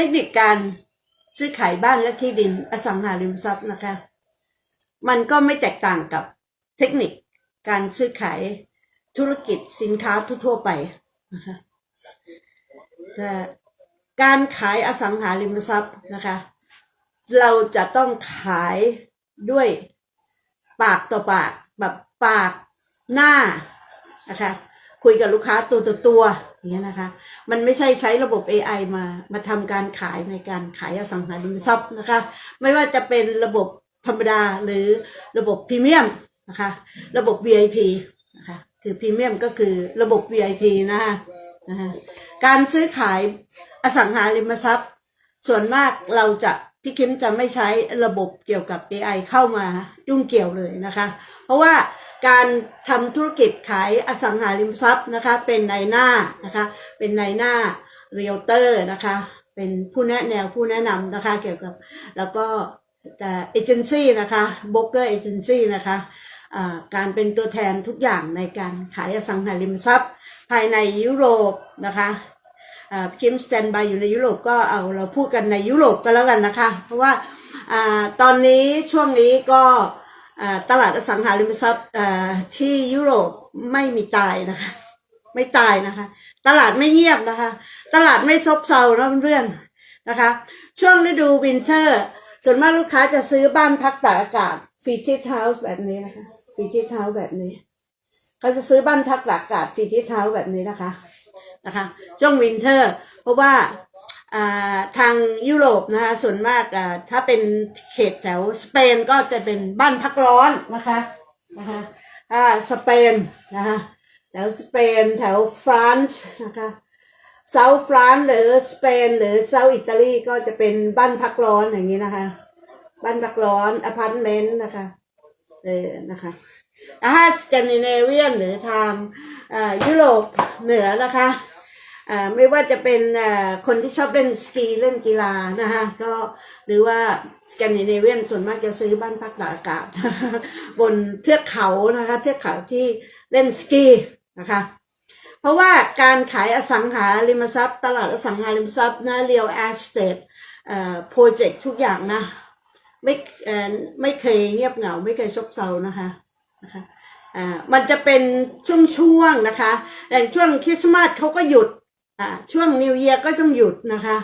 เทคนิคการซื้อขายบ้านและที่ดินอสังหาริมทรัพย์นะคะ มันก็ไม่แตกต่างกับเทคนิคการซื้อขายธุรกิจสินค้าทั่วไปนะคะแต่การขายอสังหาริมทรัพย์นะคะ เราจะต้องขายด้วยปากต่อปากแบบปากหน้านะคะ คุยกับลูกค้าตัวต่อตัวอย่างเงี้ยนะคะ มันไม่ใช่ใช้ระบบ AI มามาทำการขายในการขายอสังหาริมทรัพย์นะคะ ไม่ว่าจะเป็นระบบธรรมดาหรือระบบพรีเมียมนะคะ ระบบ VIP นะคะคือพรีเมียมก็คือระบบ VIP นะคะนะคะการซื้อขายอสังหาริมทรัพย์ ส่วนมากเราจะพี่คิมจะไม่ใช้ระบบเกี่ยวกับ AI เข้ามายุ่งเกี่ยวเลยนะคะ เพราะว่า การทำธุรกิจขายอสังหาริมทรัพย์นะคะ เป็นนายหน้านะคะ เป็นนายหน้าเรียลเตอร์นะคะ เป็นผู้แนะแนวผู้แนะนำนะคะเกี่ยวกับแล้วก็เอเจนซี่นะคะโบรกเกอร์เอเจนซี่นะคะการเป็นตัวแทนทุกอย่างในการขายอสังหาริมทรัพย์ ภายในยุโรปนะคะคิมสแตนบายอยู่ในยุโรปก็เอาเราพูดกันในยุโรปก็แล้วกันนะคะ เพราะว่าอตอนนี้ช่วงนี้ก็ ตลาดอสังหาริมทรัพย์ที่ยุโรปไม่มีตายนะคะ ไม่ตายนะคะ ตลาดไม่เงียบนะคะ ตลาดไม่ซบเซานะเพื่อนนะคะ ช่วงฤดูวินเทอร์ส่วนมากลูกค้าจะซื้อบ้านพักตากอากาศฟีจิตเฮาส์แบบนี้นะคะฟีจิตเฮาส์แบบนี้เขาจะซื้อบ้านพักตากอากาศฟีจิตเฮาส์แบบนี้นะคะนะคะ ช่วงวินเทอร์ เพราะว่า ทางยุโรปนะคะส่วนมากถ้าเป็นเขตแถวสเปนก็จะเป็นบ้านพักร้อนนะคะนะคะถ้าสเปนนะคะแถวสเปนแถวฟรานซ์นะคะเซาฟรานซ์หรือสเปนหรือเซาอิตาลีก็จะเป็นบ้านพักร้อนอย่างนี้นะคะ บ้านพักร้อนอพาร์ตเมนต์นะคะเออนะคะถ้าสแกนดิเนเวียนหรือทางอ่ายุโรปเหนือนะคะ ไม่ว่าจะเป็นคนที่ชอบเล่นสกีเล่นกีฬานะคะก็หรือว่าสแกนดิเนเวียนส่วนมากจะซื้อบ้านพักตากอากาศ บนเทือกเขานะคะเทือกเขาที่เล่นสกีนะคะเพราะว่าการขายอสังหาริมทรัพย์ ตลาดอสังหาริมทรัพย์นะเรียลแอสเตทเอ่อโปรเจกต์ทุกอย่างนะไม่เออไม่เคยเงียบเหงา ไม่เคยซบเซานะคะนะคะอ่ามันจะเป็นช่วงๆนะคะอย่างช่วงคริสต์มาสเขาก็หยุด ช่วงนิวเยียก็ต้องหยุดนะคะ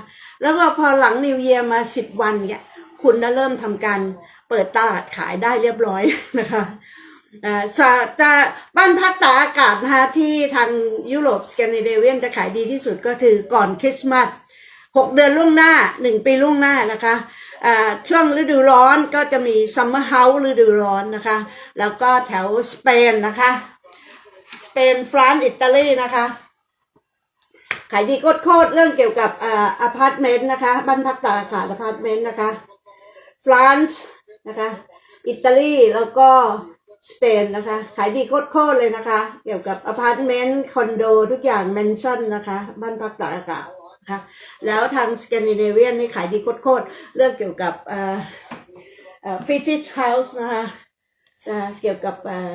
แล้วก็พอหลังนิวเยียมาสิบวันเนี่ยคุณน่ะเริ่มทำการเปิดตลาดขายได้เรียบร้อยนะคะอ่าจะบ้านพักตากอากาศนะคะที่ทางยุโรปสแกนดิเนเวียนจะขายดีที่สุดก็คือก่อนคริสต์มาสหกเดือนล่วงหน้าหนึ่งปีล่วงหน้านะคะอ่าช่วงฤดูร้อนก็จะมีซัมเมอร์เฮาส์ฤดูร้อนนะคะ แล้วก็แถวสเปนนะคะ สเปนฟรานซ์อิตาลีนะคะ ขายดีโคตรเรื่องเกี่ยวกับอ่าอพาร์ตเมนต์นะคะบ้านพักตากอากาศอพาร์ตเมนต์นะคะฟรานซ์นะคะอิตาลีแล้วก็สเปนนะคะขายดีโคตรเลยนะคะ เกี่ยวกับอพาร์ตเมนต์คอนโดทุกอย่างแมนชั่นนะคะบ้านพักตากอากาศนะคะแล้วทางสแกนดิเนเวียนนี่ขายดีโคตรเรื่องเกี่ยวกับอ่อฟิจิชเฮาส์นะคะเกี่ยวกับอ่อ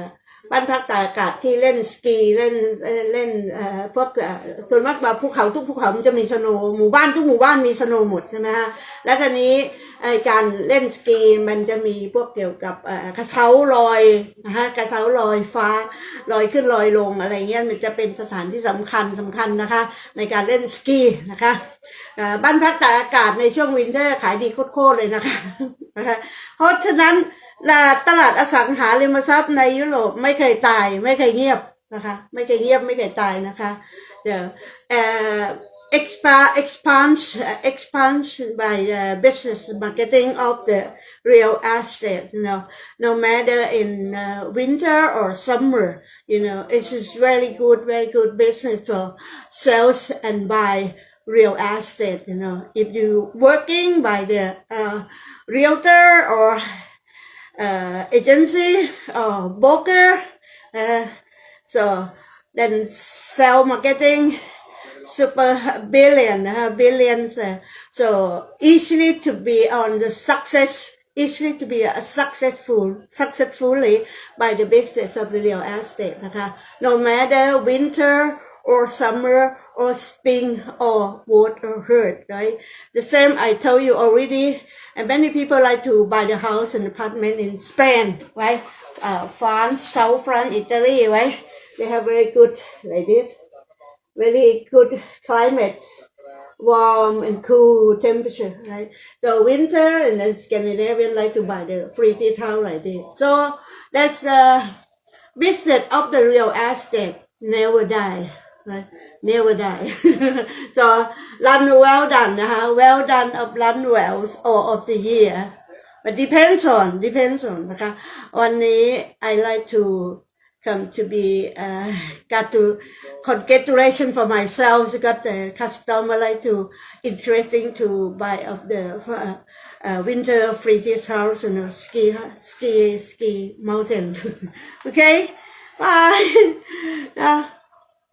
บ้านพักตากอากาศที่เล่นสกีเล่นเล่นเอ่อพวกเอ่อส่วนมากแบบภูเขาทุกภูเขามันจะมีสโนว์หมู่บ้านทุกหมู่บ้านมีสโนว์หมดใช่ไหมฮะแล้วทีนี้ไอการเล่นสกีมันจะมีพวกเกี่ยวกับเอ่อกระเช้าลอยนะฮะกระเช้าลอยฟ้าลอยขึ้นลอยลงอะไรเงี้ยมันจะเป็นสถานที่สำคัญสำคัญนะคะ ในการเล่นสกีนะคะเอ่อบ้านพักตากอากาศในช่วงวินเทอร์ขายดีโคตรเลยนะคะนะคะเพราะฉะนั้น ตลาดอสังหาริมทรัพย์ในยุโรปไม่เคยตาย ไม่เคยเงียบนะคะ ไม่เคยเงียบไม่เคยตายนะคะจะเอ่อ expand expand expand by the business marketing of the real estate you know no matter in uh, winter or summer you know it's just very good very good business for sales and buy real estate you know if you working by the uh, realtor or uh, agency or broker. Uh, so then sell marketing super billion uh, billions. Uh, so easily to be on the success. Easily to be a successful, successfully by the business of the real estate.นะคะ No matter winter or summer or spring or wood or hurt, right? The same I told you already. and many people like to buy the house and apartment in Spain, right? Uh, France, South France, Italy, right? They have very good, like this, very good climate, warm and cool temperature, right? So winter and then Scandinavian like to buy the free tea house like this. So that's the business of the real estate never die, right? Never die. so run well done, uh, well done of run wells or of the year. But depends on, depends on นะคะ วันนี้ I like to come to be uh, got to congratulation for myself got the customer like to interesting to buy of the uh, uh, winter freeze house and you know, ski ski ski mountain okay bye uh,